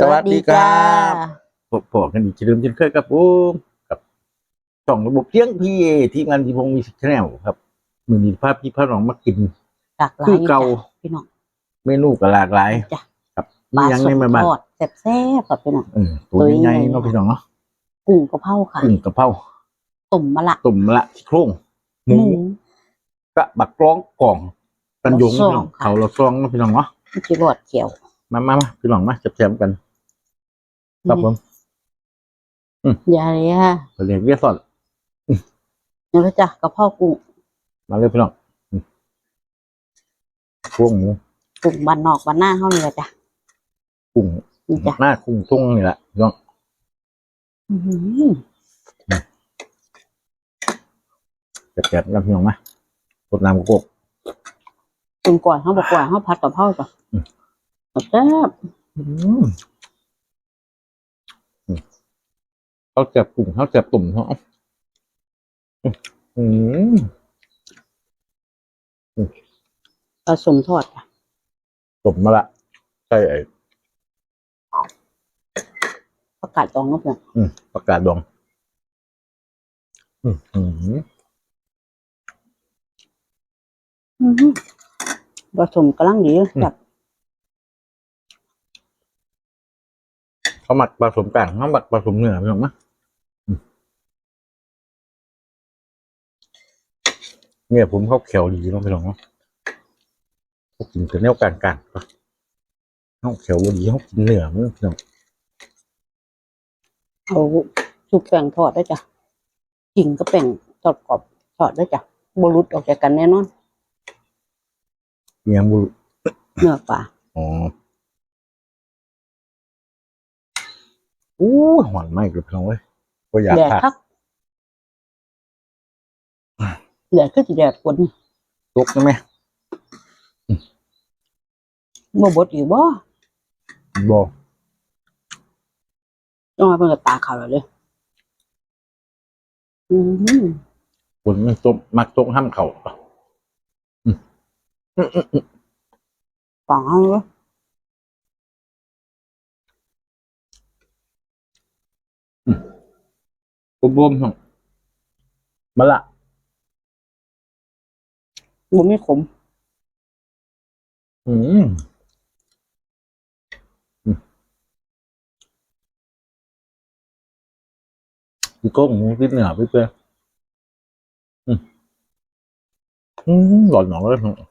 สวัสดีครับพบพอกันอีกเช่นเดิมเช่นเคยกับผมกับช่องระบบเลี้ยงพีเอที่งานที่พงมีชแนลครับ มือนี้ภาพพี่พ่อน้องมากินหลากหลายคือเก่าจ้ะพี่น้องเมนูก็หลากหลายจ้ะครับปมีลาหยังสในดแม่บ้านทอดแซ่บๆกับพี่น้องเออตัวใหญ่ๆเนาะพี่น้องเนาะกุ้งกระเพราค่ะกุ้งกระเพราตุ่มมะละตุ่มละโครงหมูกะบักกร้องกล่องกันยงพี่น้องเขาเราซองเนาะพี่น้องเนาะจิรวดเขียวมามามาพี่น้องมาแซ่บๆกัน ครับผมยาเลยค่ะไปเรียนเวียดสอนนี่แล้วจ้ะกระเพรากุ้งมาเลยพี่น้องอืมพวงหมูกุ้งบ้านนอกบ้านหน้าเฮานี่แหละจ้ะกุ้งนี่จ้ะหน้ากุ้งทุ่งนี่แหละพี่น้องอื้อหือแซ่บๆกันพี่น้องมารดน้ำกระโกกกุ้งก่อยเฮาบ่ก่อยเฮาผัดกระเพราจ้ะอืมแซ่บ อืมอืม เขาเจ็บกุ้งเขาเจ็บตุ่มเขาอืมผสมทอดจ้ะตุ่มมาละใช่ไอ้ผักกาดดองเนาะพี่น้องอืมประกาศดอง อืมอืมอื้อหือผสมกำลังดีแบบเขาหมักผสมกลางเขาหมักผสมเนื้อพี่น้องมะอืม เนี่ยผมเขาเขียวดีเนาะพี่น้องเนาะเขากินแต่แนวกลางกลางๆปะเขาเขียวดีเขากินเนื้อมั้งพี่น้องเอาชุบแป้งทอดได้จ้ะกิ่งก็แป้งทอดกรอบทอดได้จ้ะบ่หลุดออกจากกันแน่นอนเมียงบุเนื้อปลาอ๋ออู้หวานมากเลยพี่น้องเว้ยก็อยากแดดทานคัก แดดคือสิแดดฝนตุกใช่ไหมบ่บดอยู่บ่บอกต้องมาเพิ่นก็ตาขาวแล้วเลยอือหือฝนมันตุกมักตุกห้ามเข่าอืมอืมอืมอืมฟังเอาเว้ยบวมๆพี่น้องมาละ บ่มีขมอืมอืมพี่โก้งหมูติดเหนือพี่เป้อืมอืมหลอนหนองเลยพี่น้อง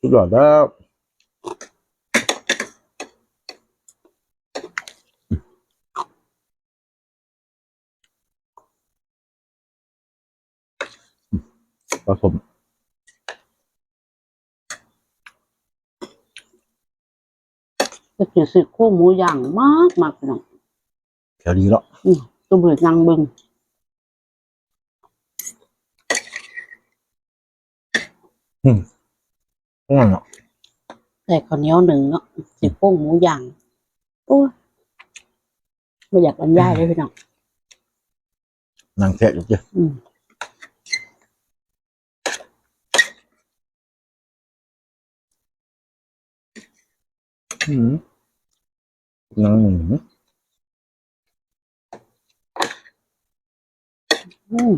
สุดยอดแล้ว สมก็สิซื้อโคหมูย่างมากมากพี่น้องแถวดีแล้วตัวเบิดยังเบิ่งนั่นเนาะแต่ข้าวเหนียวหนึ่งเนาะสิโคหมูย่างโอ้ยบ่อยากบรรยายเลยพี่น้องนางแทะอยู่เจ้อื มอืมนางหมูอืม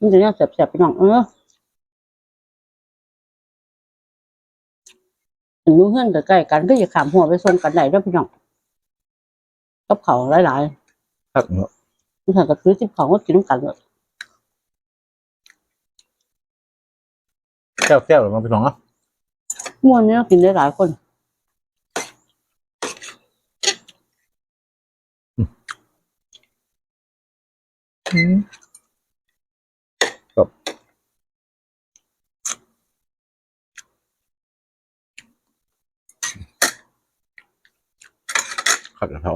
มันจะเนี่ยแสบๆพี่น้องเออถึงมือเฮื่อนใกล้ๆกันก็อย่าขามหัวไปส่งกันได้เด้อพี่น้องกับเขาหลายทักเนาะๆนี่ค่ะก็คือสิบเขาก็กินน้ำกันเลยแก้วแก้วหรือมาพี่น้องอะ ม่วนเนี้ยกินได้หลายคนครับขัดกระเทา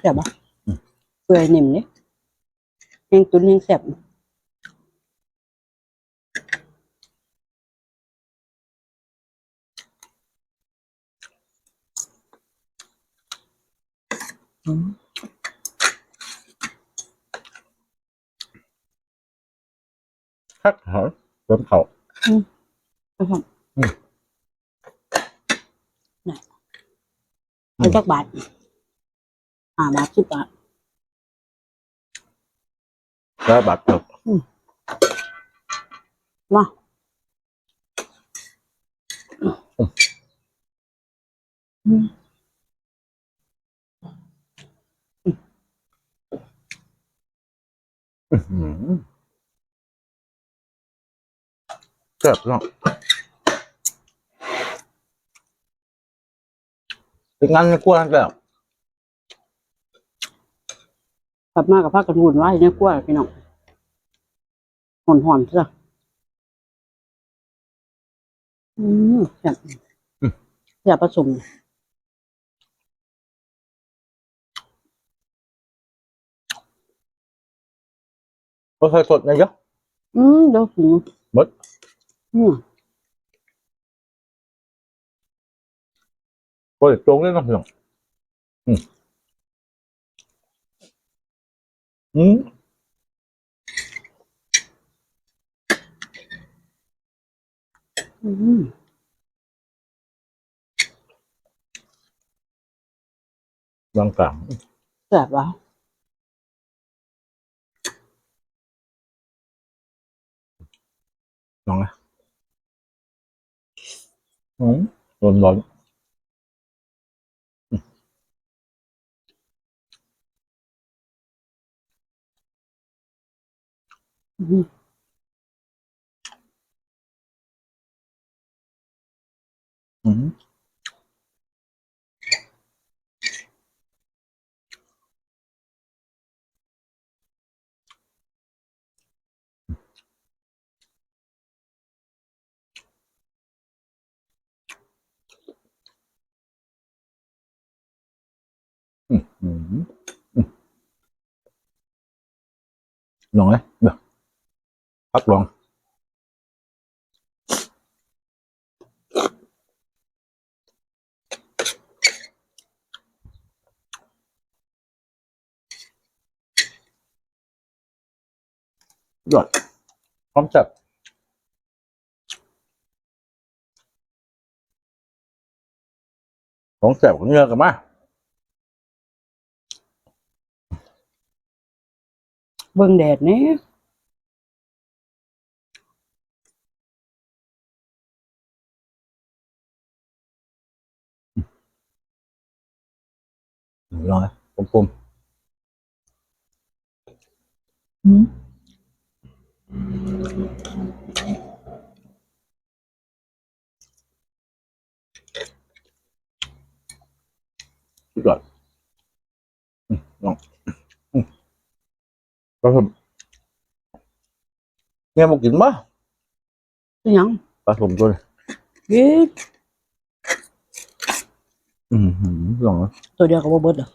แซ่บปะอืมเปื่อยนิ่มเนี่ยแห้งตุ้นแห้งแซ่บ ขัดกระเทาเติมเขาไปครับไหน เอาจักบาทห้าบาทสิบบาทแล้วบัตรครับมาอืมอื้อหือแซ่บเนาะเป็นงานในครัวนั่นแหละกลับมากับผ้ากันหุ่นไว้เนี่ยกล้วยพี่น้องหอนหอนๆจ้ะอืมแซ่บแซ่บผสม ก็เคยสดนะเยอะอืมเดี๋ยวกินหมดอืมก็เลยตรงเลยเนาะพี่น้องอืมอืมอืมบางกลางแซ่บว่ะ น้องนะอืมร้อนร้อนอืมอืมอืมอืมอืม ลองเลยเดี๋ยวพักลอง ยอดพร้อมจับของแสบของเนื้อกันมา เบิ่งแดดนี่ลองเลยกลมอืมๆสุดยอดอืมลองอืม ก็ผมเนี่ยมากินปะเป็นหยังปลาสมตัวนี้กินอืมหืมลองนะ ตัวเดียวกับบ่เบิดเหรอ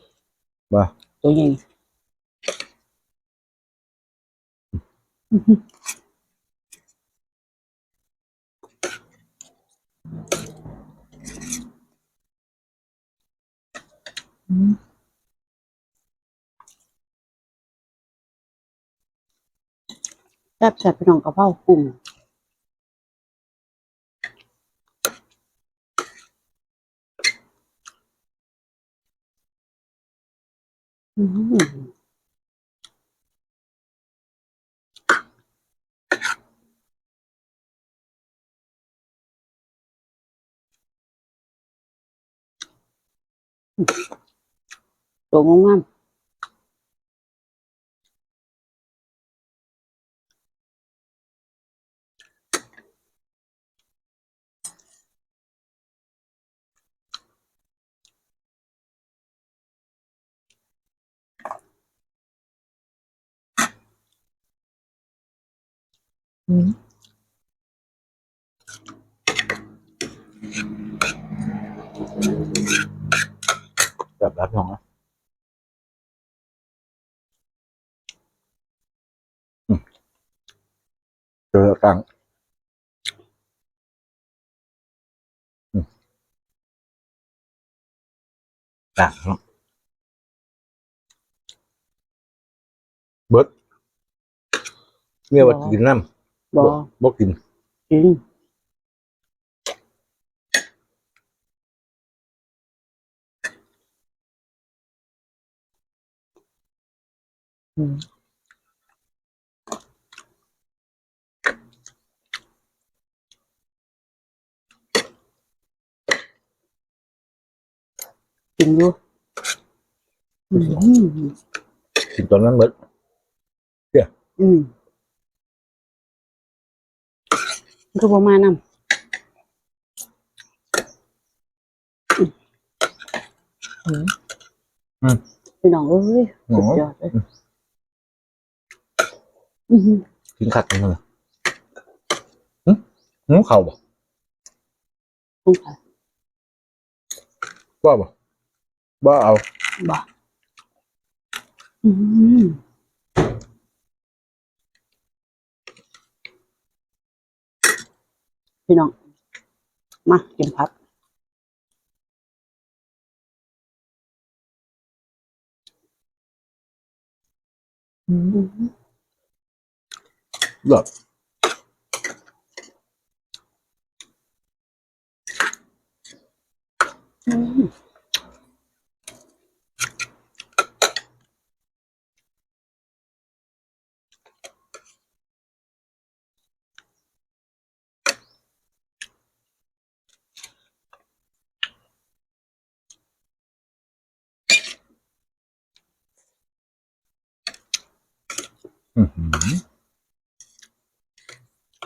ว่าตัวใหญ่อืม แซ่บแซ่บพี่น้องกะเพรากุ้งอืมตัวงงาม อืมแบบรับรองนะอืมเจอกลางอื มกลางเนาะเบิดเมียว่าสิกินน้ำบ่บ่กิน กินอืมกินอยู่อืมกินตอนนั้นเบิดอืมคือ ประมาณนั้นอืมอืมพี่น้องเอ้ยโอ้สุดยอดเลยอืมกินขัดกันเลยหึหึเข่าบ่สงสัยว่าบ่ว่าเอาบ่อืม พี่น้อง มากินพับอืมเลิศ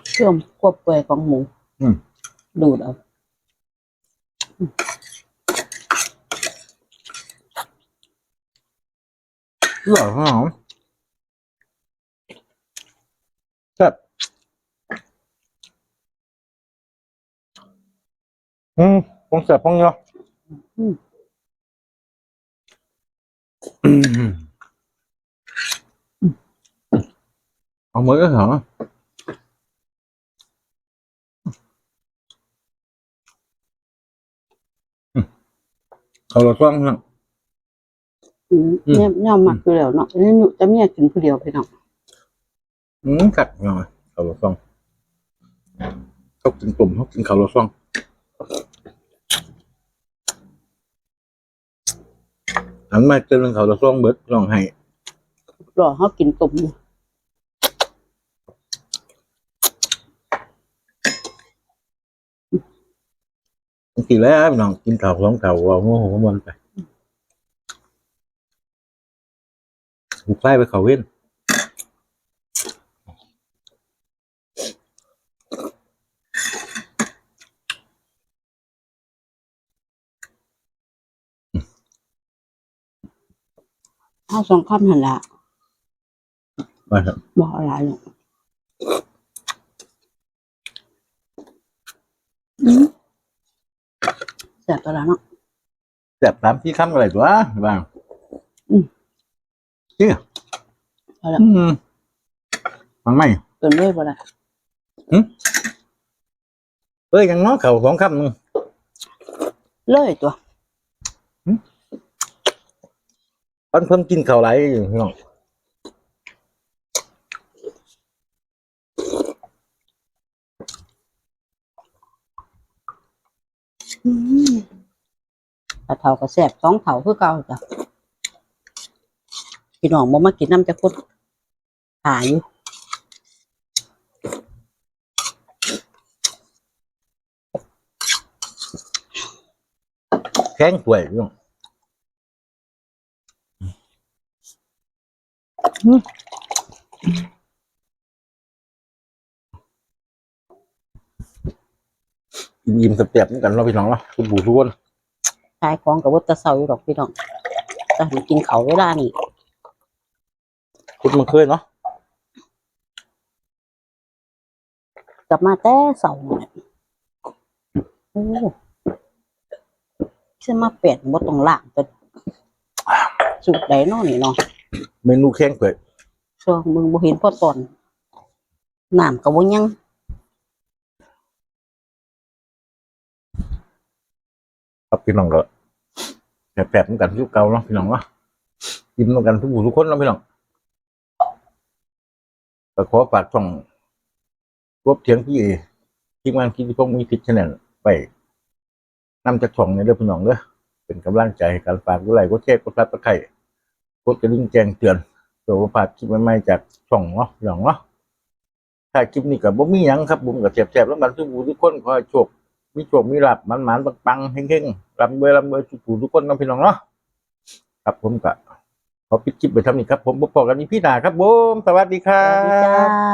เชื่อมควบเปื่อยของหมูอืมดูดเอาเลิศหอมแซ่บอืมปองแซ่บปองเนาะอืม อืมเอามือก็เหรออืมเขาเราต้องเนาะอืมอืม เนี่ยเนี่ยมักอยู่แล้วเนาะนี่อยู่จะเมียกินผู้เดียวพี่น้องอืมกัดหน่อยเขาเราต้องเขากินกลุ่มเขากินเขาเราต้องอันมาเจอเรื่องเขาเราต้องเบิดลองให้ รอเขากินตุ่มอยู่ บางทีแล้วพี่น้องกินข้าวสองข้าวว่าโมโหมันไปบุกไล่ไปเขาเว้นเอาสองคำหันละมาครับบอกอะไรหรอกอืม แสบตัวละเนาะแซ่บตามที่คำอะไรตัวบ้างอืมจริงเหรอเอาละอืมมันไม่เกินเลยบ่ละเอ้ยยังน้อยเขาสองคำหนึงเลยตัวตอนเพิ่งกินข้าวไรอยู่พี่น้อง ถ้าเท่าก็แสบสองเท่าคือเก่าจ้ะพี่น้องบ่มากินน้ำจะพุดหาอยู่แข้งป่วยพี่น้อง อิ่มๆสเต็ปกันเนาะพี่น้องเนาะคุณปู่ทุกคนขายของกับวัตเสาอยู่ดอกพี่น้องแต่ให้กินเขาวเวลานี่คุณมันเคยเนาะกลับมาแต่เสาร์เนี่ยโอ้ขึ้นมาเปลี่ยนบ่ต้องล้างตัวสุดใดเนาะนี่เนาะเมนูแข้งป่วยช่วงมึงบ่เห็นพ่อตอนน้ำก็บ่ยัง ครับพี่น้องก็แปลกๆเหมือนกันทุกเก่าเนาะพี่น้องเนาะยิ้มเหมือนกันทุกผู้ทุกคนเนาะพี่น้องก็ขอฝากช่องรบเทียงพี่เอทีมงานคิดพงมีพิชแนลไปนำจากช่องในเรื่องพี่น้องเด้อเป็นกำลังใจให้การฝากกดไลกดแชร์กดซับสไครต์กดกระดิ่งแจ้งเตือนเพื่อว่าพลาดคลิปใหม่ๆจากช่องเนาะพี่น้องเนาะถ้าคลิปนี้ก็บ่มีหยังครับผมก็แซ่บๆแล้วมันทุกผู้ทุกคนขอโชค มีโชคมีลาบมันหมานๆปังๆเฮงๆลำเบยร่ำเบยทุกผู้ทุกคนเนาะพี่น้องเนาะครับผมกะขอปิดคลิปไปทำนี่ครับ ผมพบกันอีพี่หนาครับผมสวัสดีครัสวัสดีจ้าบ